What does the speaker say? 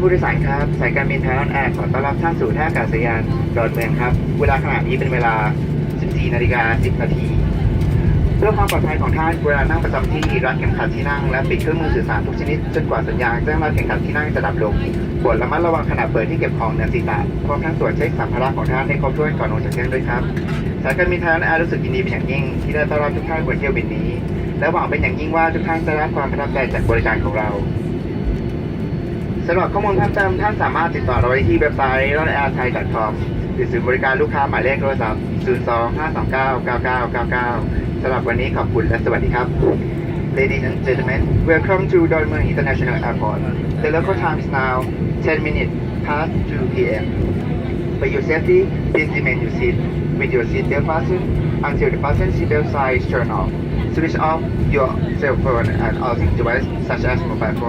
ผู้โดยสารครับ สายการบินไทยออนแอร์ขอต้อนรับท่านสู่ท่าอากาศยานดอนเมืองครับ เวลาขณะนี้เป็นเวลา 14นาฬิกา10นาทีเพื่อความปลอดภัยของท่านเวลานั่งประจำที่รัดเข็มขัดที่นั่งและปิดเครื่องมือสื่อสารทุกชนิดจนกว่าสัญญาณแจ้งรัดเข็มขัดที่นั่งจะดับลงโปรดระมัดระวังขณะเปิดที่เก็บของเหนือศีรษะพร้อมทั้งตรวจเช็คสัมภาระของท่านให้ครบถ้วนก่อนลงจากเครื่องด้วยครับสายการบินไทยออนแอร์รู้สึกยินดีเป็นอย่างยิ่งที่ได้ต้อนรับทุกท่านบนเที่ยวบินนี้ และหวังเป็นอย่างยิ่งว่าทุกท่านจะรับความประทับใจจากบริการของเรา สำหรับข้อมูลเพิ่มเติมท่านสามารถติดต่อเราได้ที่เว็บไซต์ r o n a i r t h a i c o m หรือศูนย์บริการลูกค้าหมายเลขโทรศัพท์ 02-529-9999 สำหรับวันนี้ขอบคุณและสวัสดีครับ Ladies and gentlemen, welcome to Dortmund International Airport. The local time is now 10 minutes past 2 p.m. For your safety, please remain your seat with your seatbelt fastened until the fasten seatbelt sign is turned off. Switch off your cell phone and all devices such as mobile phone.